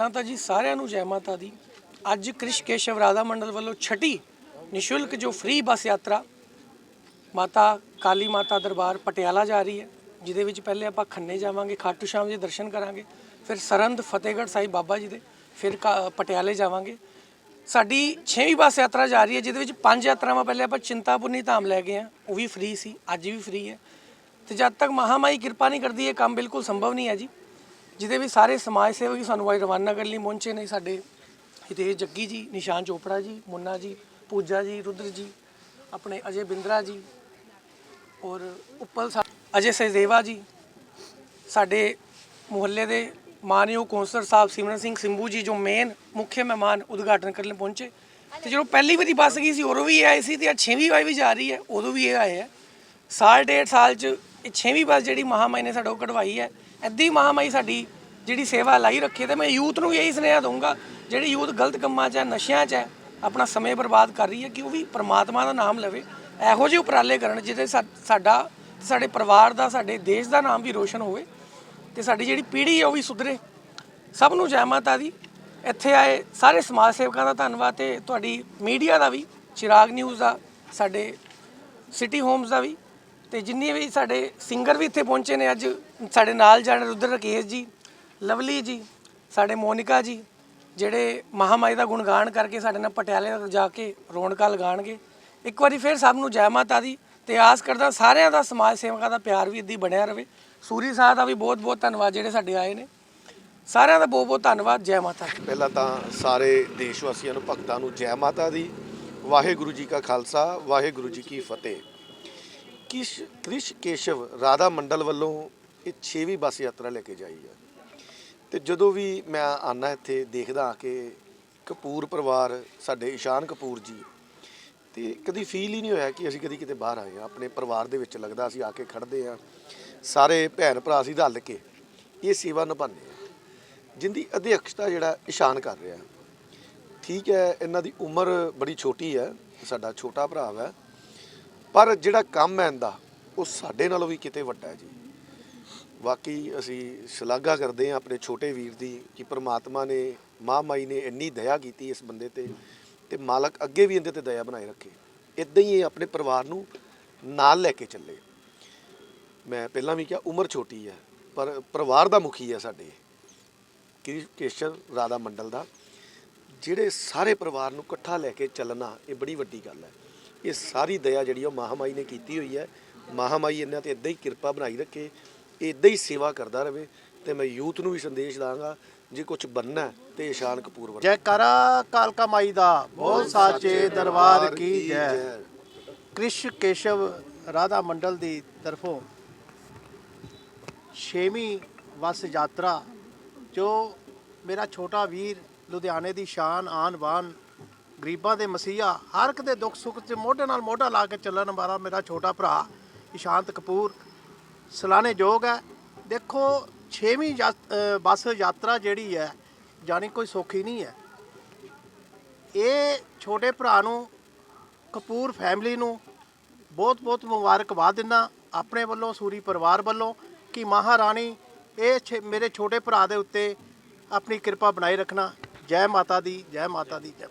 ਪਹਿਲਾਂ ਤਾਂ ਜੀ ਸਾਰਿਆਂ ਨੂੰ ਜੈ ਮਾਤਾ ਦੀ। ਅੱਜ ਕ੍ਰਿਸ਼ ਕੇਸ਼ਵ ਰਾਧਾ ਮੰਡਲ ਵੱਲੋਂ ਛਟੀ ਨਿਸ਼ੁਲਕ ਜੋ ਫ੍ਰੀ ਬੱਸ ਯਾਤਰਾ। ਮਾਤਾ ਕਾਲੀ ਮਾਤਾ ਦਰਬਾਰ ਪਟਿਆਲਾ ਜਾ ਰਹੀ ਹੈ, ਜਿਹਦੇ ਵਿੱਚ ਪਹਿਲੇ ਆਪਾਂ ਖੰਨੇ ਜਾਵਾਂਗੇ, ਖਾਟੂ ਸ਼ਾਮ ਦੇ ਦਰਸ਼ਨ ਕਰਾਂਗੇ, ਫਿਰ ਸਰੰਦ ਫਤਿਹਗੜ੍ਹ ਸਾਹਿਬ ਬਾਬਾ ਜੀ ਦੇ, ਫਿਰ ਕਾ- ਪਟਿਆਲੇ ਜਾਵਾਂਗੇ। ਸਾਡੀ 6ਵੀਂ ਬੱਸ ਯਾਤਰਾ ਜਾ ਰਹੀ ਹੈ, ਜਿਹਦੇ ਵਿੱਚ ਪੰਜ ਯਾਤਰਾਵਾਂ ਪਹਿਲੇ ਆਪਾਂ ਚਿੰਤਾਪੁਰਨੀ ਧਾਮ ਲੈ ਗਏ ਆ ਉਹ ਵੀ ਫ੍ਰੀ ਸੀ, ਅੱਜ ਵੀ ਫ੍ਰੀ ਹੈ। ਤੇ ਜਦ ਤੱਕ ਮਹਾਮਾਈ ਕਿਰਪਾ ਨਹੀਂ ਕਰਦੀ, ਇਹ ਕੰਮ ਬਿਲਕੁਲ ਸੰਭਵ ਨਹੀਂ ਹੈ ਜੀ। ਜਿਹਦੇ ਵੀ ਸਾਰੇ ਸਮਾਜ ਸੇਵਕ ਸਾਨੂੰ ਅੱਜ ਰਵਾਨਾ ਕਰਨ ਲਈ ਪਹੁੰਚੇ ਨੇ ਸਾਡੇ ਹਿਤੇਸ਼ ਜੱਗੀ ਜੀ, ਨਿਸ਼ਾਨ ਚੋਪੜਾ ਜੀ, ਮੁੰਨਾ ਜੀ, ਪੂਜਾ ਜੀ, ਰੁਦਰ ਜੀ, ਆਪਣੇ ਅਜੇ ਬਿੰਦਰਾ ਜੀ ਔਰ ਉੱਪਲ ਸਾਹਿਬ ਅਜੇ ਸਹਿਦੇਵਾ ਜੀ, ਸਾਡੇ ਮੁਹੱਲੇ ਦੇ ਮਾਨਯੋਗ ਕੌਂਸਲਰ ਸਾਹਿਬ ਸਿਮਰਨ ਸਿੰਘ ਸਿੰਭੂ ਜੀ ਜੋ ਮੇਨ ਮੁੱਖ ਮਹਿਮਾਨ ਉਦਘਾਟਨ ਕਰਨ ਪਹੁੰਚੇ। ਤੇ ਜਦੋਂ ਪਹਿਲੀ ਵਾਰੀ ਬੱਸ ਗਈ ਸੀ, ਉਦੋਂ ਵੀ ਇਹ ਆਏ ਸੀ ਤੇ ਅੱਜ ਛੇਵੀਂ ਵਾਰ ਵੀ ਜਾ ਰਹੀ ਹੈ, ਉਦੋਂ ਵੀ ਇਹ ਆਏ ਹੈ। ਸਾਲ ਡੇਢ ਸਾਲ ਚ ਇਹ ਛੇਵੀਂ ਬੱਸ ਜਿਹੜੀ ਮਹਾਮਾਈ ਨੇ ਸਾਡੋਂ ਕਢਵਾਈ ਹੈ ਐਦੀ ਮਹਾਮਾਈ ਸਾਡੀ ਜਿਹੜੀ ਸੇਵਾ ਲਾਈ ਰੱਖੀ ਹੈ ਤੇ ਮੈਂ ਯੂਥ ਨੂੰ ਇਹੀ ਸੁਨੇਹਾ ਦਊਂਗਾ, ਜਿਹੜੀ ਯੂਥ ਗਲਤ ਕੰਮਾਂ 'ਚ ਹੈ, ਨਸ਼ਿਆਂ 'ਚ ਹੈ, ਆਪਣਾ ਸਮੇਂ ਬਰਬਾਦ ਕਰ ਰਹੀ ਹੈ ਕਿ ਉਹ ਵੀ ਪ੍ਰਮਾਤਮਾ ਦਾ ਨਾਮ ਲਵੇ। ਇਹੋ ਜਿਹੇ ਉਪਰਾਲੇ ਕਰਨ ਜਿਹਦੇ ਸਾ- ਸਾਡਾ, ਸਾਡੇ ਪਰਿਵਾਰ ਦਾ, ਸਾਡੇ ਦੇਸ਼ ਦਾ ਨਾਮ ਵੀ ਰੋਸ਼ਨ ਹੋਵੇ ਤੇ ਸਾਡੀ ਜਿਹੜੀ ਪੀੜ੍ਹੀ ਹੈ ਉਹ ਵੀ ਸੁਧਰੇ। ਸਭ ਨੂੰ ਜੈ ਮਾਤਾ ਦੀ। ਇੱਥੇ ਆਏ ਸਾਰੇ ਸਮਾਜ ਸੇਵਕਾਂ ਦਾ ਧੰਨਵਾਦ ਤੇ ਤੁਹਾਡੀ ਮੀਡੀਆ ਦਾ ਵੀ, ਚਿਰਾਗ ਨਿਊਜ਼ ਦਾ, ਸਾਡੇ ਸਿਟੀ ਹੋਮਸ ਦਾ ਵੀ ਤੇ ਜਿੰਨੇ ਵੀ ਸਾਡੇ ਸਿੰਗਰ ਵੀ ਇੱਥੇ ਪਹੁੰਚੇ ਨੇ ਅੱਜ ਸਾਡੇ ਨਾਲ ਜਾਣ ਰੁਦਰ ਰਕੇਸ਼ ਜੀ, ਲਵਲੀ ਜੀ, ਸਾਡੇ ਮੋਨਿਕਾ ਜੀ, ਜਿਹੜੇ ਮਹਾਮਾਈ ਦਾ ਗੁਣਗਾਨ ਕਰਕੇ ਸਾਡੇ ਨਾਲ ਪਟਿਆਲੇ ਤੱਕ ਜਾ ਕੇ ਰੌਣਕਾਂ ਲਗਾਣਗੇ। ਇੱਕ ਵਾਰੀ ਫਿਰ ਸਭ ਨੂੰ ਜੈ ਮਾਤਾ ਦੀ ਤੇ ਆਸ ਕਰਦਾ ਸਾਰਿਆਂ ਦਾ ਸਮਾਜ ਸੇਵਕਾਂ ਦਾ ਪਿਆਰ ਵੀ ਇੱਦੀ ਬਣਿਆ ਰਵੇ। ਸੂਰੀ ਸਾਹਿਬ ਦਾ ਵੀ ਬਹੁਤ ਬਹੁਤ ਧੰਨਵਾਦ ਜਿਹੜੇ ਸਾਡੇ ਆਏ ਨੇ। ਸਾਰਿਆਂ ਦਾ ਬਹੁਤ ਬਹੁਤ ਧੰਨਵਾਦ, ਜੈ ਮਾਤਾ ਦੀ। ਪਹਿਲਾਂ ਤਾਂ ਸਾਰੇ ਦੇਸ਼ ਵਾਸੀਆਂ ਨੂੰ, ਭਗਤਾਂ ਨੂੰ ਜੈ ਮਾਤਾ ਦੀ। ਵਾਹਿਗੁਰੂ ਜੀ ਕਾ ਖਾਲਸਾ, ਵਾਹਿਗੁਰੂ ਜੀ ਕੀ ਫਤਿਹ। ਕਿਸ਼ ਕ੍ਰਿਸ਼ ਕੇਸ਼ਵ ਰਾਧਾ ਮੰਡਲ ਵੱਲੋਂ ਇਹ 6ਵੀਂ ਬੱਸ ਯਾਤਰਾ ਲੈ ਕੇ ਜਾਈ ਆ। ਤੇ ਜਦੋਂ ਵੀ ਮੈਂ ਆਨਾ ਇੱਥੇ, ਦੇਖਦਾ ਕਿ ਕਪੂਰ ਪਰਿਵਾਰ, ਸਾਡੇ ਈਸ਼ਾਨ ਕਪੂਰ ਜੀ, ਤੇ ਕਦੀ ਫੀਲ ਹੀ ਨਹੀਂ ਹੋਇਆ ਕਿ ਅਸੀਂ ਕਦੀ ਕਿਤੇ ਬਾਹਰ ਆਏ ਹਾਂ। ਆਪਣੇ ਪਰਿਵਾਰ ਦੇ ਵਿੱਚ ਲੱਗਦਾ ਅਸੀਂ ਆ ਕੇ ਖੜਦੇ ਆ ਸਾਰੇ ਭੈਣ ਭਰਾ ਅਸੀਂ ਰਲ ਕੇ ਇਹ ਸੇਵਾ ਨਿਭਾਉਂਦੇ ਆ ਜਿੰਦੀ ਅਧਿਕਸ਼ਤਾ ਜਿਹੜਾ ਈਸ਼ਾਨ ਕਰ ਰਿਹਾ। ਠੀਕ ਹੈ, ਇਹਨਾਂ ਦੀ ਉਮਰ ਬੜੀ ਛੋਟੀ ਹੈ, ਸਾਡਾ ਛੋਟਾ ਭਰਾ ਹੈ ਪਰ ਜਿਹੜਾ ਕੰਮ ਹੈ ਇਹਦਾ, ਉਹ ਸਾਡੇ ਨਾਲੋਂ ਵੀ ਕਿਤੇ ਵੱਡਾ ਹੈ ਜੀ। ਵਾਕਈ ਅਸੀਂ ਸ਼ਲਾਘਾ ਕਰਦੇ ਹਾਂ ਆਪਣੇ ਛੋਟੇ ਵੀਰ ਦੀ ਕਿ ਪ੍ਰਮਾਤਮਾ ਨੇ, ਮਾਂ ਮਾਈ ਨੇ ਇੰਨੀ ਦਇਆ ਕੀਤੀ ਇਸ ਬੰਦੇ ਤੇ ਤੇ ਮਾਲਕ ਅੱਗੇ ਵੀ ਇਹਦੇ ਤੇ ਦਇਆ ਬਣਾਏ ਰੱਖੇ। ਇਦਾਂ ਹੀ ਇਹ ਆਪਣੇ ਪਰਿਵਾਰ ਨੂੰ ਨਾਲ ਲੈ ਕੇ ਚੱਲੇ। ਮੈਂ ਪਹਿਲਾਂ ਵੀ ਕਿਹਾ, ਉਮਰ ਛੋਟੀ ਹੈ, ਪਰ ਪਰਿਵਾਰ ਦਾ ਮੁਖੀ ਹੈ ਸਾਡੇ ਕਿ ਕੇਸ਼ਵ ਰਾਧਾ ਮੰਡਲ ਦਾ। ਜਿਹੜੇ ਸਾਰੇ ਪਰਿਵਾਰ ਨੂੰ ਇਕੱਠਾ ਲੈ ਕੇ ਚੱਲਣਾ, ਇਹ ਬੜੀ ਵੱਡੀ ਗੱਲ ਹੈ। ਇਹ ਸਾਰੀ ਦਇਆ ਜਿਹੜੀ ਉਹ ਮਹਾਮਾਈ ਨੇ ਕੀਤੀ ਹੋਈ ਹੈ। ਮਹਾਮਾਈ ਇਹਨਾਂ ਤੇ ਇਦਾਂ ਹੀ ਕਿਰਪਾ ਬਣਾਈ ਰੱਖੇ। ਇਦਾਂ ਹੀ ਸੇਵਾ ਕਰਦਾ ਰਵੇ ਤੇ ਮੈਂ ਯੂਥ ਨੂੰ ਵੀ ਸੰਦੇਸ਼ ਦਾਂਗਾ ਜੇ ਕੁਝ ਬੰਨਣਾ ਤੇ ਇਸ਼ਾਨ ਕਪੂਰ ਵਰਗਾ ਜੈਕਾਰਾ ਕਾਲਕਾ ਮਾਈ ਦਾ ਬਹੁਤ ਸਾਚੇ ਦਰਬਾਰ ਕੀ ਜੈ। ਕ੍ਰਿਸ਼ ਕੇਸ਼ਵ ਰਾਧਾ ਮੰਡਲ ਦੀ ਤਰਫੋਂ ਛੇਵੀਂ ਬੱਸ ਯਾਤਰਾ ਜੋ ਮੇਰਾ ਛੋਟਾ ਵੀਰ ਲੁਧਿਆਣੇ ਦੀ ਸ਼ਾਨ ਆਨ ਬਾਨ ਗਰੀਬਾਂ ਦੇ ਮਸੀਹਾ ਹਰ ਇੱਕ ਦੇ ਦੁੱਖ ਸੁੱਖ 'ਚ ਮੋਢੇ ਨਾਲ ਮੋਢਾ ਲਾ ਕੇ ਚੱਲਣ ਵਾਲਾ ਮੇਰਾ ਛੋਟਾ ਭਰਾ ਇਸ਼ਾਂਤ ਕਪੂਰ ਸਲਾਨੇ ਹੈ। ਦੇਖੋ 6ਵੀਂ ਬੱਸ ਯਾਤਰਾ ਜਿਹੜੀ ਹੈ, ਜਾਣੀ ਕੋਈ ਸੌਖੀ ਨਹੀਂ ਹੈ। ਇਹ ਛੋਟੇ ਭਰਾ ਨੂੰ, ਕਪੂਰ ਫੈਮਿਲੀ ਨੂੰ ਬਹੁਤ ਬਹੁਤ ਮੁਬਾਰਕਬਾਦ ਦਿੰਦਾ। ਆਪਣੇ ਵੱਲੋਂ, ਸੂਰੀ ਪਰਿਵਾਰ ਵੱਲੋਂ ਕਿ ਮਹਾਰਾਣੀ ਇਹ ਛੇ- ਮੇਰੇ ਛੋਟੇ ਭਰਾ ਦੇ ਉੱਤੇ ਆਪਣੀ ਕਿਰਪਾ ਬਣਾਈ ਰੱਖਣਾ। ਜੈ ਮਾਤਾ ਦੀ, ਜੈ ਮਾਤਾ ਦੀ, ਜੈ